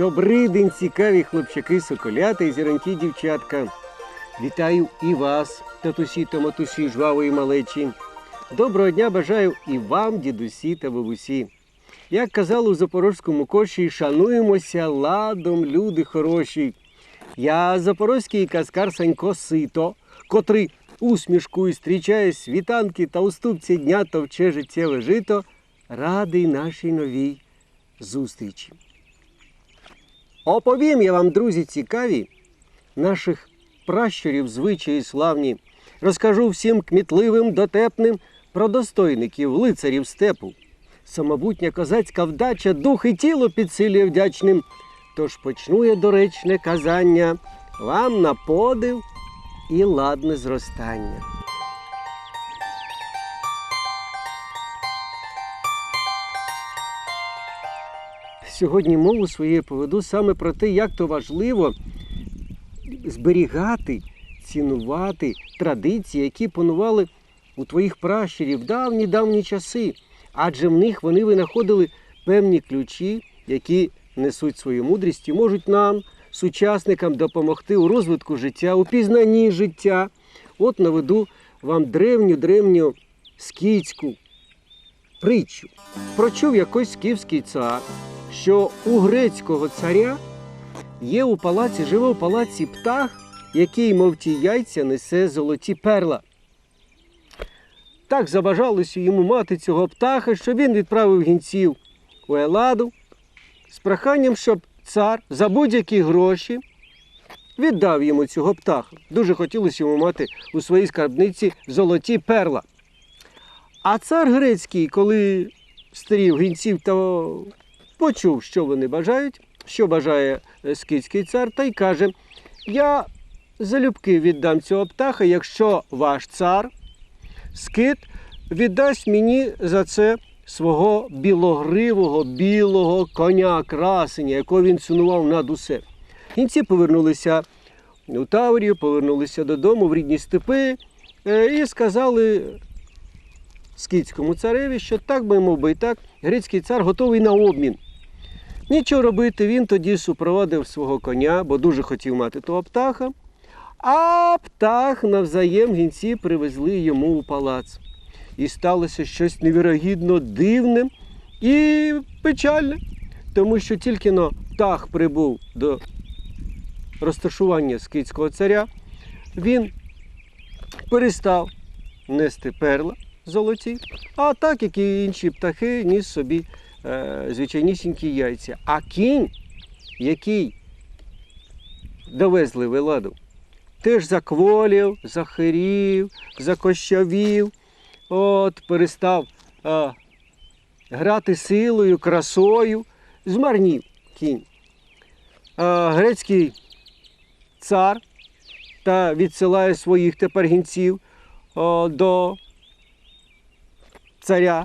Добрий день, цікаві хлопчаки, соколята і зіронькі дівчатка. Вітаю і вас, татусі та матусі жвавої малечі. Доброго дня бажаю і вам, дідусі та бабусі. Як казали у запорозькому коші, шануємося ладом, люди хороші. Я запорозький казкар Санько Сито, котрий усмішкою зустрічає світанки та уступці дня товче життєве жито, радий нашій новій зустрічі. Оповім я вам, друзі, цікаві наших пращурів звичаї славні. Розкажу всім кмітливим, дотепним про достойників, лицарів степу. Самобутня козацька вдача, дух і тіло підсилює вдячним. Тож почну я доречне казання вам на подив і ладне зростання. Сьогодні мову своєю поведу саме про те, як то важливо зберігати, цінувати традиції, які панували у твоїх пращурів в давні давні часи. Адже в них вони винаходили певні ключі, які несуть свою мудрість і можуть нам, сучасникам, допомогти у розвитку життя, у пізнанні життя. От наведу вам древню древню скіцьку притчу. Прочув якось скіфський цар, що у грецького царя є у палаці, живе у палаці птах, який, мов ті яйця, несе золоті перла. Так забажалося йому мати цього птаха, що він відправив гінців у Еладу з проханням, щоб цар за будь-які гроші віддав йому цього птаха. Дуже хотілося йому мати у своїй скарбниці золоті перла. А цар грецький, коли стрів гінців та почув, що вони бажають, що бажає е, скітський цар, та й каже: Я залюбки віддам цього птаха, якщо ваш цар, скит, віддасть мені за це свого білогривого білого коня красення, якого він цінував над усе. Кінці повернулися у Таврію, повернулися додому в рідні степи е, і сказали скітському цареві, що так би мов би і так, грецький цар готовий на обмін. Нічого робити, він тоді супроводив свого коня, бо дуже хотів мати того птаха. А птах навзаєм гінці привезли йому у палац. І сталося щось невірогідно дивне і печальне, тому що тільки но птах прибув до розташування скітського царя, він перестав нести перла золоті, а так, як і інші птахи, ніс собі звичайнісінькі яйця. А кінь, який довезли в Еладу, теж закволів, захирів, закощавів, от, перестав е, грати силою, красою, змарнів кінь. Е, грецький цар та відсилає своїх тепер гінців о, до царя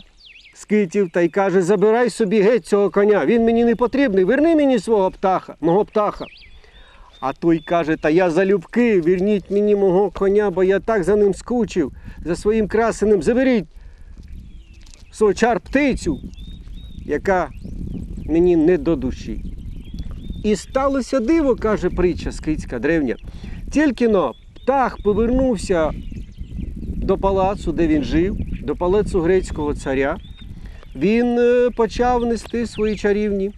скитів та й каже: забирай собі геть цього коня, він мені не потрібний, верни мені свого птаха, мого птаха. А той каже, та я залюбки, верніть мені мого коня, бо я так за ним скучив, за своїм красеним. Заберіть свого чар птицю, яка мені не до душі. І сталося диво, каже притча скитська древня. Тільки но птах повернувся до палацу, де він жив, до палацу грецького царя. Він е, почав нести свої чарівні,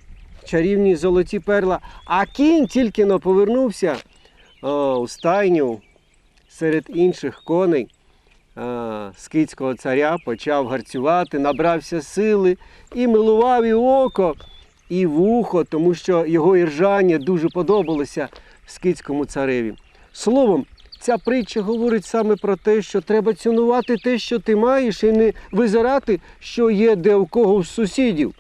чарівні золоті перла. А кінь тільки но повернувся о, у стайню серед інших коней е, скитського царя, почав гарцювати, набрався сили і милував і око, і вухо, тому що його іржання дуже подобалося скитському цареві. Словом, ця притча говорить саме про те, що треба цінувати те, що ти маєш, і не визирати, що є де у кого з сусідів.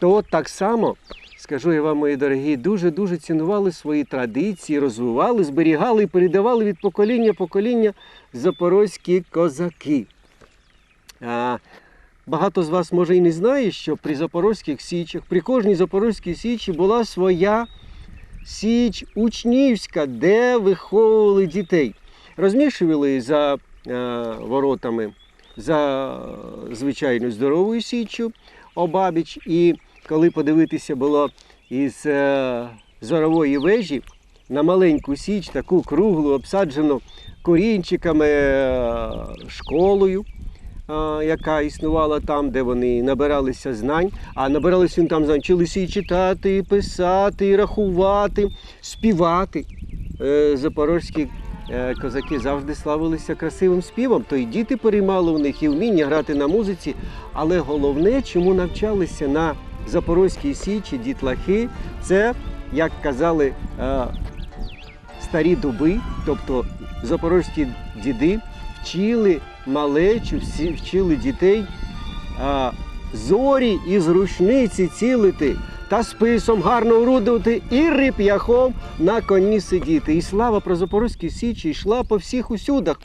То так само, скажу я вам, мої дорогі, дуже-дуже цінували свої традиції, розвивали, зберігали і передавали від покоління покоління запорозькі козаки. А, Багато з вас може і не знає, що при запорозьких січах, при кожній запорозькій січі була своя січ учнівська, де виховували дітей. Розмішували за е, воротами за звичайною здоровою січчю обабіч. І коли подивитися було із е, зорової вежі на маленьку січ, таку круглу, обсаджену корінчиками е, школою, яка існувала там, де вони набиралися знань. А набиралися вони там знань, вчилися і читати, і писати, і рахувати, співати. Е, Запорозькі е, козаки завжди славилися красивим співом, то і діти переймали у них і вміння грати на музиці. Але головне, чому навчалися на Запорозькій Січі дітлахи, це, як казали е, старі дуби, тобто запорозькі діди, вчили малечу, всі вчили дітей а, зорі із рушниці цілити та списом гарно орудувати і рип'яхом на коні сидіти. І слава про Запорозькі Січі йшла по всіх усюдах.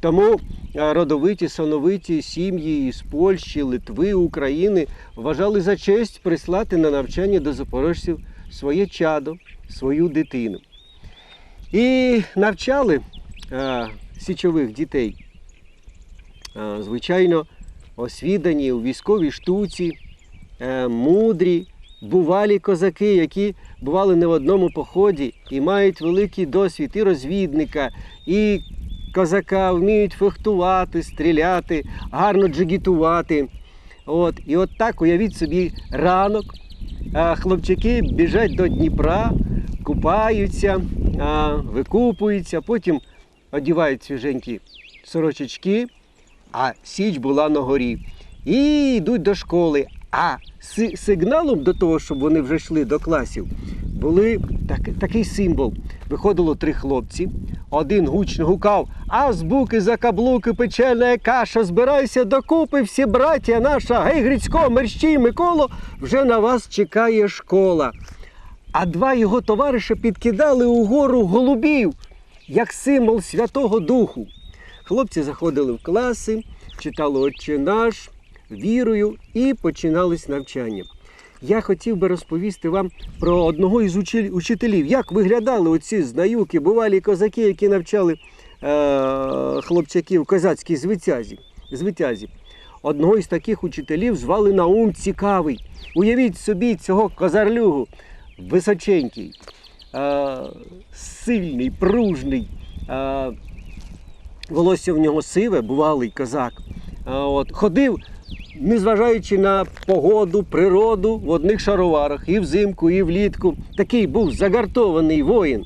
Тому родовиті, сановиті сім'ї із Польщі, Литви, України вважали за честь прислати на навчання до запорожців своє чадо, свою дитину. І навчали е, січових дітей, звичайно, освідані у військовій штуці, е, мудрі, бувалі козаки, які бували не в одному поході і мають великий досвід і розвідника, і козака, вміють фехтувати, стріляти, гарно джигітувати. От, і от так уявіть собі ранок. Хлопчики біжать до Дніпра, купаються, викупуються, потім одівають свіженькі сорочечки, а січ була на горі. І йдуть до школи. А сигналом до того, щоб вони вже йшли до класів, були так, такий символ. Виходило три хлопці. Один гучно гукав Азбуки за каблуки, печена каша, збирайся докупи, всі браття наша, гей, Грицько, Мерщій, Миколо, вже на вас чекає школа. А два його товариша підкидали угору голубів, як символ Святого Духу. Хлопці заходили в класи, читали Отче наш, вірою і починались навчання. Я хотів би розповісти вам про одного із учителів, як виглядали оці знаюки, бувалі козаки, які навчали е- хлопчаків козацькій звитязі. звитязі. Одного із таких учителів звали Наум Цікавий. Уявіть собі цього козарлюгу, височенький, е- сильний, пружний. Е- волосся в нього сиве, бувалий козак. От, ходив, незважаючи на погоду, природу, в одних шароварах, і взимку, і влітку. Такий був загартований воїн.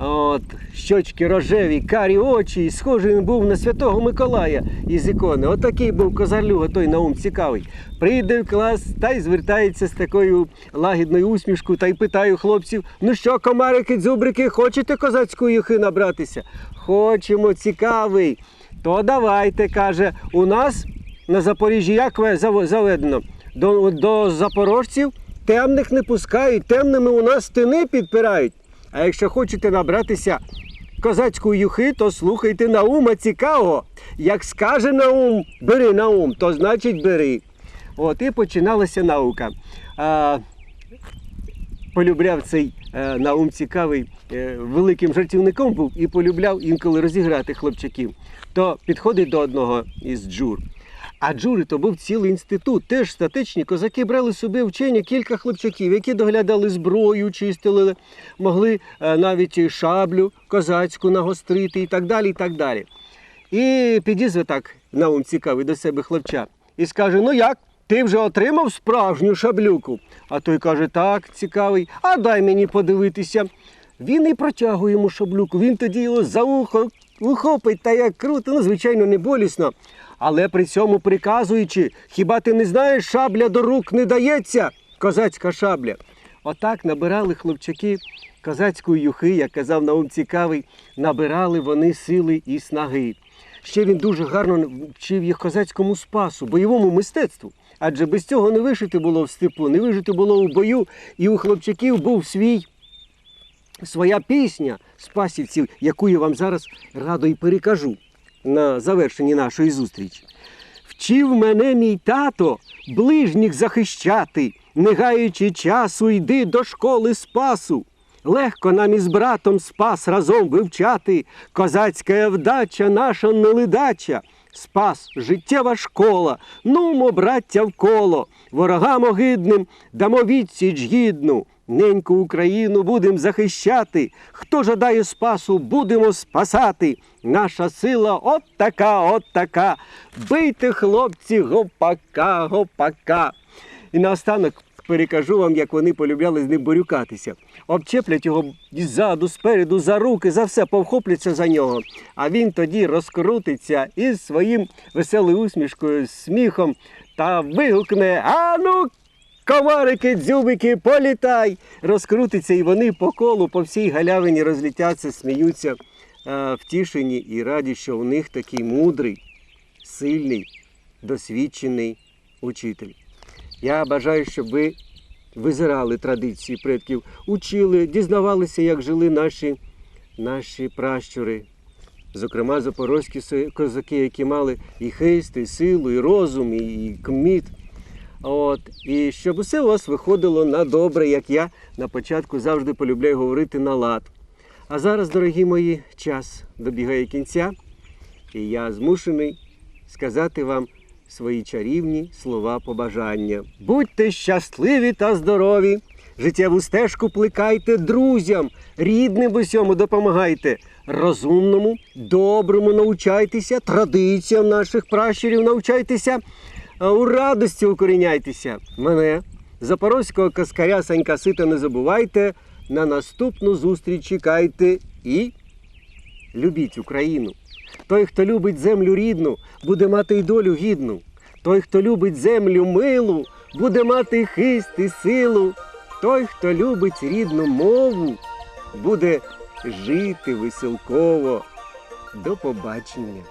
От, щочки рожеві, карі очі, і схожий він був на святого Миколая із ікони. Отакий був козарлюга, той наум цікавий. Прийде в клас та й звертається з такою лагідною усмішкою та й питає у хлопців: ну що, комарики, дзюбрики, хочете козацької юхи набратися? Хочемо, цікавий. То давайте, каже, у нас на Запоріжжі як заведено? До, до запорожців темних не пускають, темними у нас стіни підпирають. А якщо хочете набратися козацької юхи, то слухайте Наума цікавого. Як скаже Наум, бери Наум, то значить бери. От і починалася наука. А, полюбляв цей е, Наум цікавий, е, великим жартівником був і полюбляв інколи розіграти хлопчаків. То підходить до одного із джур. А джури то був цілий інститут. Теж статичні козаки брали собі вчення кілька хлопчаків, які доглядали зброю, чистили, могли е, навіть шаблю козацьку нагострити і так далі. І так далі. І підізве так Наум цікавий до себе хлопча і скаже: Ну як? Ти вже отримав справжню шаблюку? А той каже, так, цікавий, а дай мені подивитися. Він і протягує йому шаблюку, він тоді його за ухо ухопить та як круто, ну, звичайно, не болісно. Але при цьому приказуючи, хіба ти не знаєш, шабля до рук не дається, козацька шабля. Отак набирали хлопчаки козацької юхи, як казав Наум Цікавий, набирали вони сили і снаги. Ще він дуже гарно вчив їх козацькому спасу, бойовому мистецтву. Адже без цього не вишити було в степу, не вижити було у бою, і у хлопчаків був свій своя пісня спасівців, яку я вам зараз радо і перекажу на завершенні нашої зустрічі. Вчив мене мій тато ближніх захищати, не гаючи часу, йди до школи спасу. Легко нам із братом спас разом вивчати, козацька вдача наша неледача. Спас, життєва школа. Нумо, браття, вколо, ворогам огидним дамо відсіч гідну. Неньку Україну будем захищати. Хто жадає спасу, будемо спасати. Наша сила от така, от така. Бийте, хлопці, гопака, гопака. І наостанок перекажу вам, як вони полюбляли з ним борюкатися. Обчеплять його ззаду, спереду, за руки, за все, повхопляться за нього. А він тоді розкрутиться із своїм веселою усмішкою, сміхом та вигукне Ану, комарики, дзюбики, політай! Розкрутиться, і вони по колу, по всій галявині розлітяться, сміються, е, втішені і раді, що у них такий мудрий, сильний, досвідчений учитель. Я бажаю, щоб ви визирали традиції предків, учили, дізнавалися, як жили наші, наші пращури. Зокрема, запорозькі козаки, які мали і хист, і силу, і розум, і, кміт. От, і щоб усе у вас виходило на добре, як я на початку завжди полюбляю говорити на лад. А зараз, дорогі мої, час добігає кінця, і я змушений сказати вам свої чарівні слова побажання. Будьте щасливі та здорові! Життєву стежку плекайте друзям, рідним усьому допомагайте. Розумному, доброму навчайтеся, традиціям наших пращурів навчайтеся, а у радості укоріняйтеся. Мене, запорозького каскаря Санька Сита, не забувайте. На наступну зустріч чекайте і любіть Україну. Той, хто любить землю рідну, буде мати й долю гідну. Той, хто любить землю милу, буде мати хист і силу. Той, хто любить рідну мову, буде жити веселково. До побачення.